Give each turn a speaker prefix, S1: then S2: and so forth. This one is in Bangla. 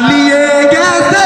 S1: পালিয়ে গেছে।